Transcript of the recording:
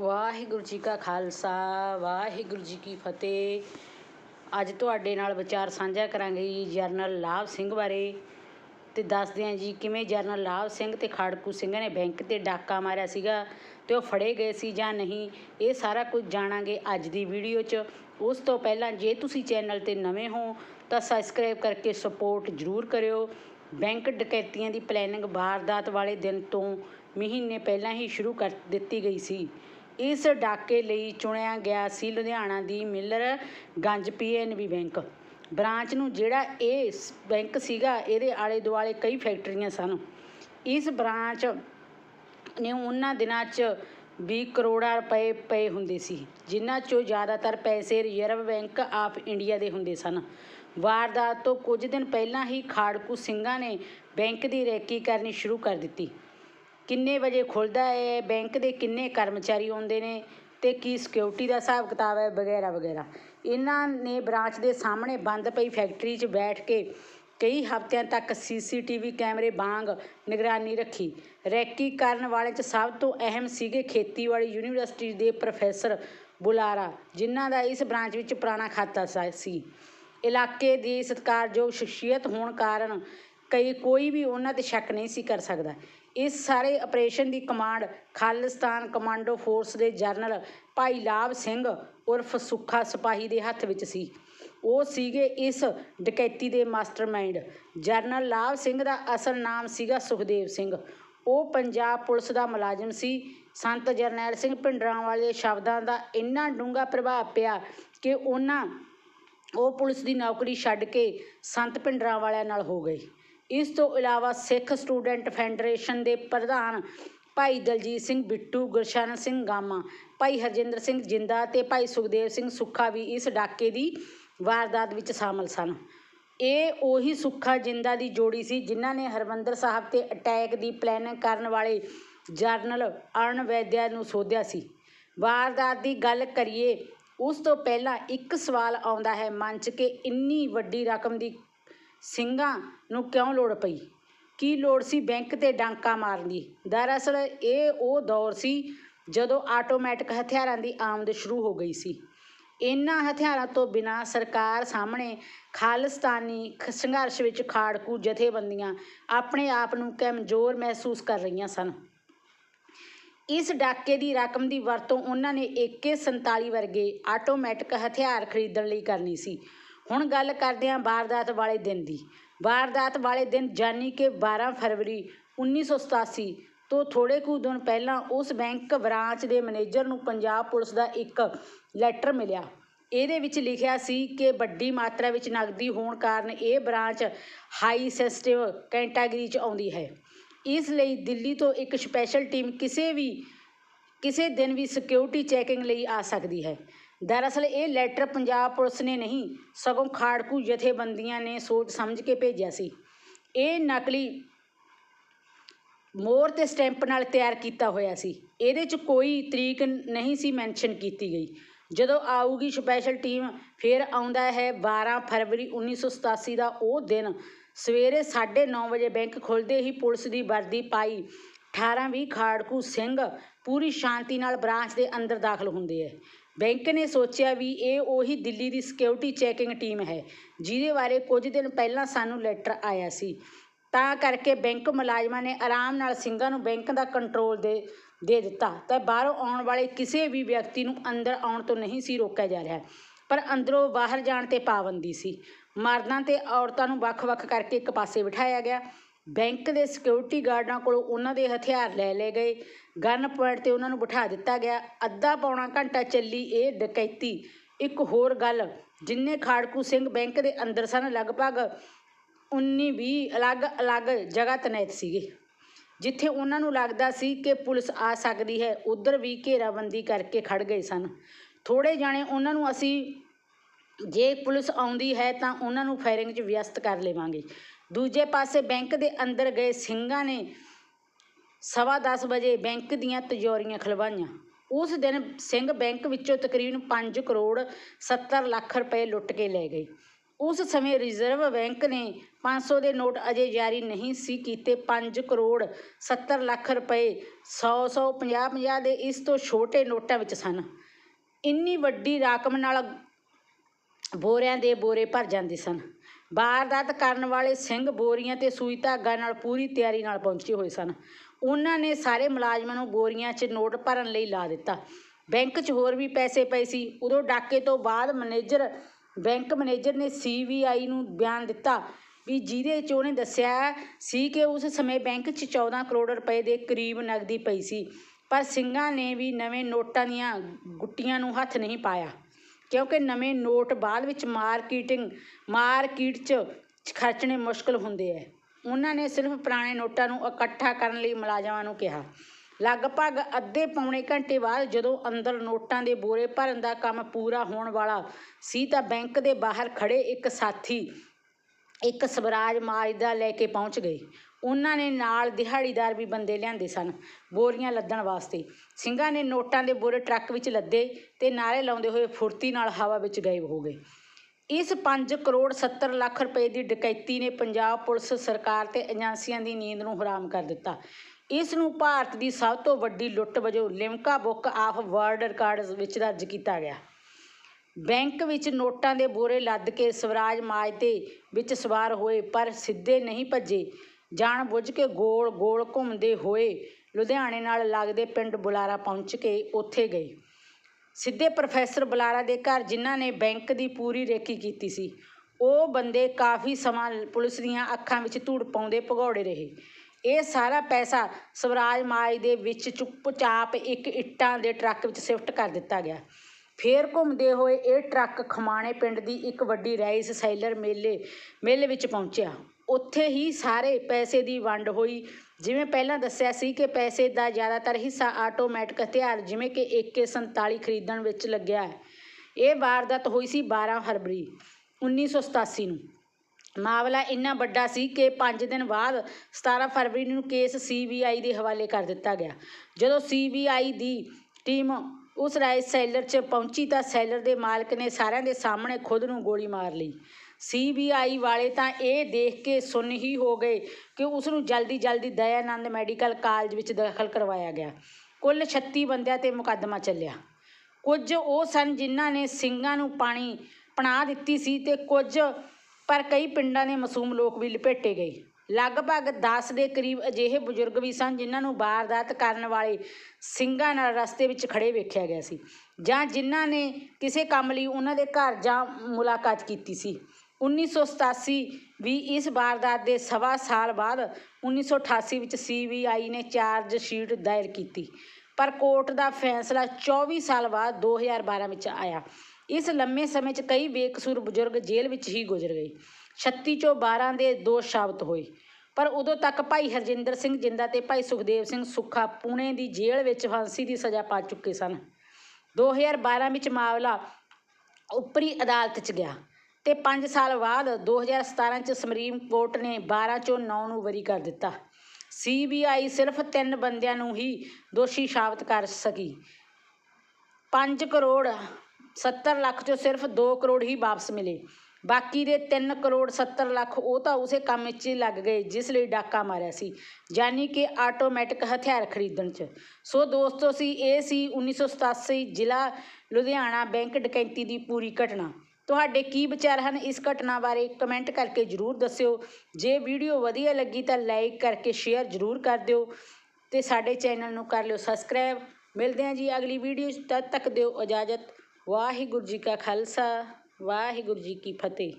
ਵਾਹਿਗੁਰੂ ਜੀ ਕਾ ਖਾਲਸਾ, ਵਾਹਿਗੁਰੂ ਜੀ ਕੀ ਫਤਿਹ। ਅੱਜ ਤੁਹਾਡੇ ਨਾਲ ਵਿਚਾਰ ਸਾਂਝਾ ਕਰਾਂਗੇ ਜੀ ਜਰਨਲ ਲਾਭ ਸਿੰਘ ਬਾਰੇ ਤੇ ਦੱਸਦੇ ਹਾਂ ਜੀ ਕਿਵੇਂ ਜਰਨਲ ਲਾਭ ਸਿੰਘ ਤੇ ਖਾੜਕੂ ਸਿੰਘ ਨੇ ਬੈਂਕ ਤੇ ਡਾਕਾ ਮਾਰਿਆ ਸੀਗਾ ਤੇ ਉਹ ਫੜੇ ਗਏ ਸੀ ਜਾਂ ਨਹੀਂ, ਇਹ ਸਾਰਾ ਕੁਝ ਜਾਣਾਂਗੇ ਅੱਜ ਦੀ ਵੀਡੀਓ 'ਚ। ਉਸ ਤੋਂ ਪਹਿਲਾਂ ਜੇ ਤੁਸੀਂ ਚੈਨਲ ਤੇ ਨਵੇਂ ਹੋ ਤਾਂ ਸਬਸਕ੍ਰਾਈਬ ਕਰਕੇ ਸਪੋਰਟ ਜ਼ਰੂਰ ਕਰਿਓ। ਬੈਂਕ ਡਕੈਤੀਆਂ ਦੀ ਪਲੈਨਿੰਗ ਵਾਰਦਾਤ ਵਾਲੇ ਦਿਨ ਤੋਂ ਮਹੀਨੇ ਪਹਿਲਾਂ ਹੀ ਸ਼ੁਰੂ ਕਰ ਦਿੱਤੀ ਗਈ ਸੀ। ਇਸ ਡਾਕੇ ਲਈ ਚੁਣਿਆ ਗਿਆ ਸੀ ਲੁਧਿਆਣਾ ਦੀ ਮਿਲਰ ਗੰਜ ਪੀਐਨਬੀ ਬੈਂਕ। ਬ੍ਰਾਂਚ ਨੂੰ ਜਿਹੜਾ ਇਹ ਸ- ਬੈਂਕ ਸੀਗਾ, ਇਹਦੇ ਆਲੇ ਦੁਆਲੇ ਕਈ ਫੈਕਟਰੀਆਂ ਸਨ। ਇਸ ਬ੍ਰਾਂਚ ਨੇ ਉਹਨਾਂ ਦਿਨਾਂ 'ਚ 20 ਕਰੋੜਾਂ ਰੁਪਏ ਪਏ ਹੁੰਦੇ ਸੀ, ਜਿਨ੍ਹਾਂ 'ਚੋਂ ਜ਼ਿਆਦਾਤਰ ਪੈਸੇ ਰਿਜ਼ਰਵ ਬੈਂਕ ਆਫ ਇੰਡੀਆ ਦੇ ਹੁੰਦੇ ਸਨ। ਵਾਰਦਾਤ ਤੋਂ ਕੁਝ ਦਿਨ ਪਹਿਲਾਂ ਹੀ ਖਾੜਕੂ ਸਿੰਘਾਂ ਨੇ ਬੈਂਕ ਦੀ ਰੈਕੀ ਕਰਨੀ ਸ਼ੁਰੂ ਕਰ ਦਿੱਤੀ। ਕਿੰਨੇ ਵਜੇ ਖੁੱਲਦਾ ਹੈ ਬੈਂਕ ਦੇ ਕਿੰਨੇ ਕਰਮਚਾਰੀ ਆਉਂਦੇ ਨੇ? ਤੇ ਕੀ ਸਿਕਿਉਰਿਟੀ ਦਾ ਹਿਸਾਬ ਕਿਤਾਬ ਹੈ? ਵਗੈਰਾ ਵਗੈਰਾ। ਇਹਨਾਂ ਨੇ ਬ੍ਰਾਂਚ ਦੇ ਸਾਹਮਣੇ ਬੰਦ ਪਈ ਫੈਕਟਰੀ 'ਚ ਬੈਠ ਕੇ ਕਈ ਹਫ਼ਤਿਆਂ ਤੱਕ ਸੀਸੀਟੀਵੀ ਕੈਮਰੇ ਵਾਂਗ ਨਿਗਰਾਨੀ ਰੱਖੀ। ਰੈਕੀ ਕਰਨ ਵਾਲੇ 'ਚ ਸਭ ਤੋਂ ਅਹਿਮ ਸੀਗੇ ਖੇਤੀਬਾੜੀ ਯੂਨੀਵਰਸਿਟੀ ਦੇ ਪ੍ਰੋਫੈਸਰ ਬੁਲਾਰਾ, ਜਿਨ੍ਹਾਂ ਦਾ ਇਸ ਬ੍ਰਾਂਚ ਵਿੱਚ ਪੁਰਾਣਾ ਖਾਤਾ ਸੀ। ਇਲਾਕੇ ਦੀ ਸਤਿਕਾਰਯੋਗ ਸ਼ਖਸੀਅਤ ਹੋਣ ਕਾਰਨ ਕਈ ਕੋਈ ਵੀ ਉਹਨਾਂ ਤੇ ਸ਼ੱਕ ਨਹੀਂ ਸੀ ਕਰ ਸਕਦਾ। ਇਸ ਸਾਰੇ ਆਪਰੇਸ਼ਨ ਦੀ ਕਮਾਂਡ ਖਾਲਿਸਤਾਨ ਕਮਾਂਡੋ ਫੋਰਸ ਦੇ ਜਨਰਲ ਭਾਈ ਲਾਭ ਸਿੰਘ ਉਰਫ ਸੁੱਖਾ ਸਿਪਾਹੀ ਦੇ ਹੱਥ ਵਿੱਚ ਸੀ। ਉਹ ਸੀਗੇ ਇਸ ਡਕੈਤੀ ਦੇ ਮਾਸਟਰਮਾਈਂਡ ਜਨਰਲ ਲਾਭ ਸਿੰਘ ਦਾ ਅਸਲ ਨਾਮ ਸੀਗਾ ਸੁਖਦੇਵ ਸਿੰਘ। ਉਹ ਪੰਜਾਬ ਪੁਲਿਸ ਦਾ ਮੁਲਾਜ਼ਮ ਸੀ। ਸੰਤ ਜਰਨੈਲ ਸਿੰਘ ਭਿੰਡਰਾਂਵਾਲੇ ਦੇ ਸ਼ਬਦਾਂ ਦਾ ਇੰਨਾ ਡੂੰਘਾ ਪ੍ਰਭਾਵ ਪਿਆ ਕਿ ਉਹਨਾਂ ਉਹ ਪੁਲਿਸ ਦੀ ਨੌਕਰੀ ਛੱਡ ਕੇ ਸੰਤ ਭਿੰਡਰਾਂ ਵਾਲਿਆਂ ਨਾਲ ਹੋ ਗਏ। ਇਸ ਤੋਂ ਇਲਾਵਾ ਸਿੱਖ ਸਟੂਡੈਂਟ ਫੈਡਰੇਸ਼ਨ ਦੇ ਪ੍ਰਧਾਨ ਭਾਈ ਦਲਜੀਤ ਸਿੰਘ ਬਿੱਟੂ, ਗੁਰਸ਼ਰਨ ਸਿੰਘ ਗਾਮਾ, ਭਾਈ ਹਰਜਿੰਦਰ ਸਿੰਘ ਜਿੰਦਾ ਤੇ ਭਾਈ ਸੁਖਦੇਵ ਸਿੰਘ ਸੁੱਖਾ ਵੀ ਇਸ ਡਾਕੇ ਦੀ ਵਾਰਦਾਤ ਵਿੱਚ ਸ਼ਾਮਲ ਸਨ। ਇਹ ਉਹੀ ਸੁੱਖਾ ਜਿੰਦਾ ਦੀ ਜੋੜੀ ਸੀ ਜਿਨ੍ਹਾਂ ਨੇ ਹਰਮੰਦਰ ਸਾਹਿਬ ਤੇ ਅਟੈਕ ਦੀ ਪਲੈਨਿੰਗ ਕਰਨ ਵਾਲੇ ਜਰਨਲ ਅਰਨ ਵੈਦਿਆ ਨੂੰ ਸੋਧਿਆ ਸੀ। ਵਾਰਦਾਤ ਦੀ ਗੱਲ ਕਰੀਏ, ਉਸ ਤੋਂ ਪਹਿਲਾਂ ਇੱਕ ਸਵਾਲ ਆਉਂਦਾ ਹੈ, ਮਨ 'ਚ ਕਿ ਇੰਨੀ ਵੱਡੀ ਰਕਮ ਦੀ ਸਿੰਘਾਂ ਨੂੰ ਕਿਉਂ ਲੋੜ ਪਈ? ਕੀ ਲੋੜ ਸੀ ਬੈਂਕ ਤੇ ਡਾਂਕਾ ਮਾਰਨ ਦੀ? ਦਰਅਸਲ ਇਹ ਉਹ ਦੌਰ ਸੀ ਜਦੋਂ ਆਟੋਮੈਟਿਕ ਹਥਿਆਰਾਂ ਦੀ ਆਮਦ ਸ਼ੁਰੂ ਹੋ ਗਈ ਸੀ। ਇਹਨਾਂ ਹਥਿਆਰਾਂ ਤੋਂ ਬਿਨਾਂ ਸਰਕਾਰ ਸਾਹਮਣੇ ਖਾਲਿਸਤਾਨੀ ਖ- ਸੰਘਰਸ਼ ਵਿੱਚ ਖਾੜਕੂ ਜਥੇਬੰਦੀਆਂ ਆਪਣੇ ਆਪ ਨੂੰ ਕਮਜ਼ੋਰ ਮਹਿਸੂਸ ਕਰ ਰਹੀਆਂ ਸਨ। ਇਸ ਡਾਕੇ ਦੀ ਰਕਮ ਦੀ ਵਰਤੋਂ ਉਹਨਾਂ ਨੇ AK47 ਵਰਗੇ ਆਟੋਮੈਟਿਕ ਹਥਿਆਰ ਖਰੀਦਣ ਲਈ ਕਰਨੀ ਸੀ। ਹੁਣ ਗੱਲ ਕਰਦੇ ਹਾਂ ਵਾਰਦਾਤ ਵਾਲੇ ਦਿਨ ਦੀ। ਵਾਰਦਾਤ ਵਾਲੇ ਦਿਨ ਜਾਨੀ ਕਿ 12 ਫਰਵਰੀ 1987 ਤੋਂ ਥੋੜੇ ਕੁ ਦਿਨ ਪਹਿਲਾਂ ਉਸ ਬੈਂਕ ਬ੍ਰਾਂਚ ਦੇ ਮੈਨੇਜਰ ਨੂੰ ਪੰਜਾਬ ਪੁਲਿਸ ਦਾ ਇੱਕ ਲੈਟਰ ਮਿਲਿਆ। ਇਹਦੇ ਵਿੱਚ ਲਿਖਿਆ ਸੀ ਕਿ ਵੱਡੀ ਮਾਤਰਾ ਵਿੱਚ ਨਕਦੀ ਹੋਣ ਕਾਰਨ ਇਹ ਬ੍ਰਾਂਚ ਹਾਈ ਸੈਂਸਿਟਿਵ ਕੈਟਾਗਰੀ 'ਚ ਆਉਂਦੀ ਹੈ। ਇਸ ਲਈ ਦਿੱਲੀ ਤੋਂ ਇੱਕ ਸਪੈਸ਼ਲ ਟੀਮ ਕਿਸੇ ਵੀ, ਕਿਸੇ ਦਿਨ ਵੀ ਸਿਕਿਉਰਿਟੀ ਚੈਕਿੰਗ ਲਈ ਆ ਸਕਦੀ ਹੈ। ਦਰਅਸਲ ਇਹ ਲੈਟਰ ਪੰਜਾਬ ਪੁਲਿਸ ਨੇ ਨਹੀਂ, ਸਗੋਂ ਖਾੜਕੂ ਜਥੇਬੰਦੀਆਂ ਨੇ ਸੋਚ ਸਮਝ ਕੇ ਭੇਜਿਆ ਸੀ। ਇਹ ਨਕਲੀ ਮੋਹਰ ਤੇ ਸਟੈਂਪ ਨਾਲ ਤਿਆਰ ਕੀਤਾ ਹੋਇਆ ਸੀ। ਇਹਦੇ 'ਚ ਕੋਈ ਤਰੀਕ ਨਹੀਂ ਸੀ ਮੈਂਸ਼ਨ ਕੀਤੀ ਗਈ। ਜਦੋਂ ਆਊਗੀ ਸਪੈਸ਼ਲ ਟੀਮ, ਫਿਰ ਆਉਂਦਾ ਹੈ 12 ਫਰਵਰੀ 1987 ਦਾ ਉਹ ਦਿਨ। ਸਵੇਰੇ 9:30 ਵਜੇ ਬੈਂਕ ਖੁੱਲ੍ਹਦੇ ਹੀ ਪੁਲਿਸ ਦੀ ਵਰਦੀ ਪਾਈ। 18 ਵੀਹ ਖਾੜਕੂ ਸਿੰਘ ਪੂਰੀ ਸ਼ਾਂਤੀ ਨਾਲ ਬ੍ਰਾਂਚ ਦੇ ਅੰਦਰ ਦਾਖਲ ਹੁੰਦੇ ਹੈ ਬੈਂਕ ਨੇ ਸੋਚਿਆ ਵੀ ਇਹ ਉਹੀ ਦਿੱਲੀ ਦੀ ਸਿਕਿਉਰਿਟੀ ਚੈਕਿੰਗ ਟੀਮ ਹੈ, ਜਿਹਦੇ ਬਾਰੇ ਕੁਝ ਦਿਨ ਪਹਿਲਾਂ ਸਾਨੂੰ ਲੈਟਰ ਆਇਆ ਸੀ। ਤਾਂ ਕਰਕੇ ਬੈਂਕ ਮੁਲਾਜ਼ਮਾਂ ਨੇ ਆਰਾਮ ਨਾਲ ਸਿੰਘਾਂ ਨੂੰ ਬੈਂਕ ਦਾ ਕੰਟਰੋਲ ਦੇ ਦੇ ਦਿੱਤਾ। ਤਾਂ ਬਾਹਰੋਂ ਆਉਣ ਵਾਲੇ ਕਿਸੇ ਵੀ ਵਿਅਕਤੀ ਨੂੰ ਅੰਦਰ ਆਉਣ ਤੋਂ ਨਹੀਂ ਸੀ ਰੋਕਿਆ ਜਾ ਰਿਹਾ, ਪਰ ਅੰਦਰੋਂ ਬਾਹਰ ਜਾਣ ਤੇ ਪਾਬੰਦੀ ਸੀ। ਮਰਦਾਂ ਤੇ ਔਰਤਾਂ ਨੂੰ ਵੱਖ-ਵੱਖ ਕਰਕੇ ਇੱਕ ਪਾਸੇ ਬਿਠਾਇਆ ਗਿਆ। ਬੈਂਕ ਦੇ ਸਿਕਿਉਰਿਟੀ ਗਾਰਡਾਂ ਕੋਲੋਂ ਉਹਨਾਂ ਦੇ ਹਥਿਆਰ ਲੈ ਲਏ ਗਏ। ਗਨ ਪੁਆਇੰਟ ਤੇ ਉਹਨਾਂ ਨੂੰ ਬਿਠਾ ਦਿੱਤਾ ਗਿਆ। ਅੱਧਾ ਪੌਣਾ ਘੰਟਾ ਚੱਲੀ ਇਹ ਡਕੈਤੀ। ਇੱਕ ਹੋਰ ਗੱਲ, ਜਿੰਨੇ ਖਾੜਕੂ ਸਿੰਘ ਬੈਂਕ ਦੇ ਅੰਦਰ ਸਨ, ਲਗਭਗ 19 20 ਅਲੱਗ-ਅਲੱਗ ਜਗ੍ਹਾ ਤੈਨਾਤ ਸੀਗੇ, ਜਿੱਥੇ ਉਹਨਾਂ ਨੂੰ ਲੱਗਦਾ ਸੀ ਕਿ ਪੁਲਿਸ ਆ ਸਕਦੀ ਹੈ। ਉਧਰ ਵੀ ਘੇਰਾਬੰਦੀ ਕਰਕੇ ਖੜ ਗਏ ਸਨ। ਥੋੜੇ ਜਾਣੇ ਉਹਨਾਂ ਨੂੰ ਅਸੀਂ, ਜੇ ਪੁਲਿਸ ਆਉਂਦੀ ਹੈ ਤਾਂ ਉਹਨਾਂ ਨੂੰ ਫਾਇਰਿੰਗ 'ਚ ਵਿਅਸਤ ਕਰ ਲਵਾਂਗੇ। ਦੂਜੇ ਪਾਸੇ ਬੈਂਕ ਦੇ ਅੰਦਰ ਗਏ ਸਿੰਘਾਂ ਨੇ ਸਵਾ ਦਸ ਵਜੇ ਬੈਂਕ ਦੀਆਂ ਤਿਜੋਰੀਆਂ ਖਲਵਾਈਆਂ। ਉਸ ਦਿਨ ਸਿੰਘ ਬੈਂਕ ਵਿੱਚੋਂ ਤਕਰੀਬਨ 5 ਕਰੋੜ 70 ਲੱਖ ਰੁਪਏ ਲੁੱਟ ਕੇ ਲੈ ਗਏ। ਉਸ ਸਮੇਂ ਰਿਜ਼ਰਵ ਬੈਂਕ ਨੇ 500 ਦੇ ਨੋਟ ਅਜੇ ਜਾਰੀ ਨਹੀਂ ਸੀ ਕੀਤੇ। 5 ਕਰੋੜ 70 ਲੱਖ ਰੁਪਏ 100 100 50 50 ਦੇ ਇਸ ਤੋਂ ਛੋਟੇ ਨੋਟਾਂ ਵਿੱਚ ਸਨ। ਇੰਨੀ ਵੱਡੀ ਰਕਮ ਨਾਲ ਬੋਰਿਆਂ ਦੇ ਬੋਰੇ ਭਰ ਜਾਂਦੇ ਸਨ। ਵਾਰਦਾਤ ਕਰਨ ਵਾਲੇ ਸਿੰਘ ਬੋਰੀਆਂ ਤੇ ਸੂਈ ਧਾਗਾ ਨਾਲ ਪੂਰੀ ਤਿਆਰੀ ਨਾਲ ਪਹੁੰਚੇ ਹੋਏ ਸਨ। ਉਹਨਾਂ ਨੇ ਸਾਰੇ ਮੁਲਾਜ਼ਮਾਂ ਨੂੰ ਬੋਰੀਆਂ 'ਚ ਨੋਟ ਭਰਨ ਲਈ ਲਾ ਦਿੱਤਾ। ਬੈਂਕ 'ਚ ਹੋਰ ਵੀ ਪੈਸੇ ਪਏ ਸੀ। ਉਦੋਂ ਡਾਕੇ ਤੋਂ ਬਾਅਦ ਮੈਨੇਜਰ, ਬੈਂਕ ਮੈਨੇਜਰ ਨੇ ਸੀਬੀਆਈ ਨੂੰ ਬਿਆਨ ਦਿੱਤਾ ਵੀ ਜਿਹਦੇ 'ਚ ਉਹਨੇ ਦੱਸਿਆ ਸੀ ਕਿ ਉਸ ਸਮੇਂ ਬੈਂਕ 'ਚ 14 ਕਰੋੜ ਰੁਪਏ ਦੇ ਕਰੀਬ ਨਗਦੀ ਪਈ ਸੀ। ਪਰ ਸਿੰਘਾਂ ਨੇ ਵੀ ਨਵੇਂ ਨੋਟਾਂ ਦੀਆਂ ਗੁੱਟੀਆਂ ਨੂੰ ਹੱਥ ਨਹੀਂ ਪਾਇਆ। ਕਿਉਂਕਿ ਨਵੇਂ ਨੋਟ ਬਾਅਦ ਵਿੱਚ ਮਾਰਕੀਟਿੰਗ, ਮਾਰਕੀਟ 'ਚ ਖਰਚਣੇ ਮੁਸ਼ਕਲ ਹੁੰਦੇ ਐ। ਉਹਨਾਂ ਨੇ ਸਿਰਫ ਪੁਰਾਣੇ ਨੋਟਾਂ ਨੂੰ ਇਕੱਠਾ ਕਰਨ ਲਈ ਮੁਲਾਜ਼ਮਾਂ ਨੂੰ ਕਿਹਾ। ਲਗਭਗ ਅੱਧੇ ਪੌਣੇ ਘੰਟੇ ਬਾਅਦ ਜਦੋਂ ਅੰਦਰ ਨੋਟਾਂ ਦੇ ਬੋਰੇ ਭਰਨ ਦਾ ਕੰਮ ਪੂਰਾ ਹੋਣ ਵਾਲਾ ਸੀ ਤਾਂ ਬੈਂਕ ਦੇ ਬਾਹਰ ਖੜੇ ਇੱਕ ਸਾਥੀ, ਇੱਕ ਸਵਰਾਜ ਮਾਜਦਾ ਲੈ ਕੇ ਪਹੁੰਚ ਗਏ। ਉਹਨਾਂ ਨੇ ਨਾਲ ਦਿਹਾੜੀਦਾਰ ਵੀ ਬੰਦੇ ਲਿਆਂਦੇ ਸਨ, ਬੋਰੀਆਂ ਲੱਦਣ ਵਾਸਤੇ। ਸਿੰਘਾਂ ਨੇ ਨੋਟਾਂ ਦੇ ਬੋਰੇ ਟਰੱਕ ਵਿੱਚ ਲੱਦੇ ਤੇ ਨਾਰੇ ਲਾਉਂਦੇ ਹੋਏ ਫੁਰਤੀ ਨਾਲ ਹਵਾ ਵਿੱਚ ਗਾਇਬ ਹੋ ਗਏ। ਇਸ 5 ਕਰੋੜ 70 ਲੱਖ ਰੁਪਏ ਦੀ ਡਕੈਤੀ ਨੇ ਪੰਜਾਬ ਪੁਲਿਸ, ਸਰਕਾਰ ਤੇ ਏਜੰਸੀਆਂ ਦੀ ਨੀਂਦ ਨੂੰ ਹਰਾਮ ਕਰ ਦਿੱਤਾ। ਇਸ ਨੂੰ ਭਾਰਤ ਦੀ ਸਭ ਤੋਂ ਵੱਡੀ ਲੁੱਟ ਵਜੋਂ Limca book of world records ਵਿੱਚ ਦਰਜ ਕੀਤਾ ਗਿਆ। ਬੈਂਕ ਵਿੱਚ ਨੋਟਾਂ ਦੇ ਬੋਰੇ ਲੱਦ ਕੇ ਸਵਰਾਜ ਮਾਜ ਮਾਜਦੇ ਵਿੱਚ ਸਵਾਰ ਹੋਏ, ਪਰ ਸਿੱਧੇ ਨਹੀਂ ਭੱਜੇ। ਜਾਣ ਬੁੱਝ ਕੇ ਗੋਲ ਗੋਲ ਘੁੰਮਦੇ ਹੋਏ ਲੁਧਿਆਣੇ ਨਾਲ ਲੱਗਦੇ ਪਿੰਡ ਬੁਲਾਰਾ ਪਹੁੰਚ ਕੇ ਉੱਥੇ ਗਏ ਸਿੱਧੇ ਪ੍ਰੋਫੈਸਰ ਬੁਲਾਰਾ ਦੇ ਘਰ ਜਿਨ੍ਹਾਂ ਨੇ ਬੈਂਕ ਦੀ ਪੂਰੀ ਰੇਕੀ ਕੀਤੀ ਸੀ, ਉਹ ਬੰਦੇ ਕਾਫੀ ਸਮਾਂ ਪੁਲਿਸ ਦੀਆਂ ਅੱਖਾਂ ਵਿੱਚ ਧੂੜ ਪਾਉਂਦੇ ਭਗੌੜੇ ਰਹੇ। ਇਹ ਸਾਰਾ ਪੈਸਾ ਸਵਰਾਜ ਮਾਜ ਦੇ ਵਿੱਚ ਚੁੱਪਚਾਪ ਇੱਕ ਇੱਟਾਂ ਦੇ ਟਰੱਕ ਵਿੱਚ ਸ਼ਿਫਟ ਕਰ ਦਿੱਤਾ ਗਿਆ। ਫੇਰ ਘੁੰਮਦੇ ਹੋਏ ਇਹ ਟਰੱਕ ਖਮਾਣੇ ਪਿੰਡ ਦੀ ਇੱਕ ਵੱਡੀ ਰਾਈਸ ਸੈਲਰ ਮੇਲੇ ਮੇਲੇ ਵਿੱਚ ਪਹੁੰਚਿਆ। ਉੱਥੇ ਹੀ ਸਾਰੇ ਪੈਸੇ ਦੀ ਵੰਡ ਹੋਈ। ਜਿਵੇਂ ਪਹਿਲਾਂ ਦੱਸਿਆ ਸੀ ਕਿ ਪੈਸੇ ਦਾ ਜ਼ਿਆਦਾਤਰ ਹਿੱਸਾ ਆਟੋਮੈਟਿਕ ਹਥਿਆਰ, ਜਿਵੇਂ ਕਿ AK47 ਖਰੀਦਣ ਵਿੱਚ ਲੱਗਿਆ ਇਹ ਵਾਰਦਾਤ ਹੋਈ ਸੀ 12 ਫਰਵਰੀ 1987 ਨੂੰ। ਮਾਮਲਾ ਇੰਨਾ ਵੱਡਾ ਸੀ ਕਿ 5 ਦਿਨ ਬਾਅਦ 17 ਫਰਵਰੀ ਨੂੰ ਕੇਸ ਸੀਬੀਆਈ ਦੇ ਹਵਾਲੇ ਕਰ ਦਿੱਤਾ ਗਿਆ। ਜਦੋਂ ਸੀਬੀਆਈ ਦੀ ਟੀਮ ਉਸ ਰਾਈਸ ਸੈਲਰ 'ਚ ਪਹੁੰਚੀ ਤਾਂ ਸੈਲਰ ਦੇ ਮਾਲਕ ਨੇ ਸਾਰਿਆਂ ਦੇ ਸਾਹਮਣੇ ਖੁਦ ਨੂੰ ਗੋਲੀ ਮਾਰ ਲਈ। ਸੀਬੀਆਈ ਵਾਲੇ ਤਾਂ ਇਹ ਦੇਖ ਕੇ ਸੁੰਨ ਹੀ ਹੋ ਗਏ ਕਿ ਉਸ ਨੂੰ ਜਲਦੀ ਜਲਦੀ ਦਇਆਨੰਦ ਮੈਡੀਕਲ ਕਾਲਜ ਵਿੱਚ ਦਾਖਲ ਕਰਵਾਇਆ ਗਿਆ। ਕੁੱਲ 36 ਬੰਦਿਆਂ ਤੇ ਮੁਕੱਦਮਾ ਚੱਲਿਆ। ਕੁਝ ਉਹ ਸਨ ਜਿਨ੍ਹਾਂ ਨੇ ਸਿੰਘਾਂ ਨੂੰ ਪਾਣੀ ਪਣਾ ਦਿੱਤੀ ਸੀ ਤੇ ਕੁਝ, ਪਰ ਕਈ ਪਿੰਡਾਂ ਦੇ ਮਾਸੂਮ ਲੋਕ ਵੀ ਲਪੇਟੇ ਗਏ। ਲਗਭਗ 10 ਦੇ ਕਰੀਬ ਅਜਿਹੇ ਬਜ਼ੁਰਗ ਵੀ ਸਨ ਜਿਨ੍ਹਾਂ ਨੂੰ ਵਾਰਦਾਤ ਕਰਨ ਵਾਲੇ ਸਿੰਘਾਂ ਨਾਲ ਰਸਤੇ ਵਿੱਚ ਖੜੇ ਵੇਖਿਆ ਗਿਆ ਸੀ ਜਾਂ ਜਿਨ੍ਹਾਂ ਨੇ ਕਿਸੇ ਕੰਮ ਲਈ ਉਹਨਾਂ ਦੇ ਘਰ ਜਾਂ ਮੁਲਾਕਾਤ ਕੀਤੀ ਸੀ। 1987 ਵੀ ਇਸ ਵਾਰਦਾਤ ਦੇ ਸਵਾ ਸਾਲ ਬਾਅਦ 1988 ਵਿੱਚ ਸੀਬੀਆਈ ਨੇ ਚਾਰਜ ਸ਼ੀਟ ਦਾਇਰ ਕੀਤੀ। ਪਰ ਕੋਰਟ ਦਾ ਫੈਸਲਾ 24 ਸਾਲ ਬਾਅਦ 2012 ਵਿੱਚ ਆਇਆ। ਇਸ ਲੰਮੇ ਸਮੇਂ 'ਚ ਕਈ ਬੇਕਸੂਰ ਬਜ਼ੁਰਗ ਜੇਲ੍ਹ ਵਿੱਚ ਹੀ ਗੁਜ਼ਰ ਗਏ। 36 ਚੋਂ 12 ਦੇ ਦੋ ਸਾਬਤ ਹੋਏ। ਪਰ ਉਦੋਂ ਤੱਕ ਭਾਈ ਹਰਜਿੰਦਰ ਸਿੰਘ ਜਿੰਦਾ ਤੇ ਭਾਈ ਸੁਖਦੇਵ ਸਿੰਘ ਸੁੱਖਾ ਪੁਣੇ ਦੀ ਜੇਲ੍ਹ ਵਿੱਚ ਫਾਂਸੀ ਦੀ ਸਜ਼ਾ ਪਾ ਚੁੱਕੇ ਸਨ। 2012 ਵਿੱਚ ਮਾਮਲਾ ਉੱਪਰੀ ਅਦਾਲਤ 'ਚ ਗਿਆ। ਤੇ 5 ਸਾਲ ਬਾਅਦ 2017 'ਚ ਸੁਪਰੀਮ ਕੋਰਟ ਨੇ 12 ਚੋਂ 9 ਨੂੰ ਵਰੀ ਕਰ ਦਿੱਤਾ। ਸੀਬੀਆਈ ਸਿਰਫ ਤਿੰਨ ਬੰਦਿਆਂ ਨੂੰ ਹੀ ਦੋਸ਼ੀ ਸਾਬਤ ਕਰ ਸਕੀ। 5 ਕਰੋੜ 70 ਲੱਖ ਚੋਂ ਸਿਰਫ 2 ਕਰੋੜ ਹੀ ਵਾਪਸ ਮਿਲੇ। ਬਾਕੀ ਦੇ 3 ਕਰੋੜ 70 ਲੱਖ ਉਹ ਤਾਂ ਉਸੇ ਕੰਮ ਵਿੱਚ ਹੀ ਲੱਗ ਗਏ, ਜਿਸ ਲਈ ਡਾਕਾ ਮਾਰਿਆ ਸੀ, ਯਾਨੀ ਕਿ ਆਟੋਮੈਟਿਕ ਹਥਿਆਰ ਖਰੀਦਣ 'ਚ। ਸੋ ਦੋਸਤੋ, ਸੀ, ਇਹ ਸੀ 1987 ਜ਼ਿਲ੍ਹਾ ਲੁਧਿਆਣਾ ਬੈਂਕ ਡਕੈਤੀ ਦੀ ਪੂਰੀ ਘਟਨਾ। ਤੁਹਾਡੇ ਕੀ ਵਿਚਾਰ ਹਨ ਇਸ ਘਟਨਾ ਬਾਰੇ ਕਮੈਂਟ ਕਰਕੇ ਜਰੂਰ ਦੱਸਿਓ। ਜੇ ਵੀਡੀਓ ਵਧੀਆ ਲੱਗੀ ਤਾਂ ਲਾਈਕ ਕਰਕੇ ਸ਼ੇਅਰ ਜਰੂਰ ਕਰ ਦਿਓ ਤੇ ਸਾਡੇ ਚੈਨਲ ਨੂੰ ਕਰ ਲਿਓ ਸਬਸਕ੍ਰਾਈਬ ਮਿਲਦੇ ਹਾਂ ਜੀ ਅਗਲੀ ਵੀਡੀਓ 'ਚ, ਤਦ ਤੱਕ ਦਿਓ ਇਜਾਜ਼ਤ। ਵਾਹਿਗੁਰੂ ਜੀ ਕਾ ਖਾਲਸਾ, ਵਾਹਿਗੁਰੂ ਜੀ ਕੀ ਫਤਿਹ।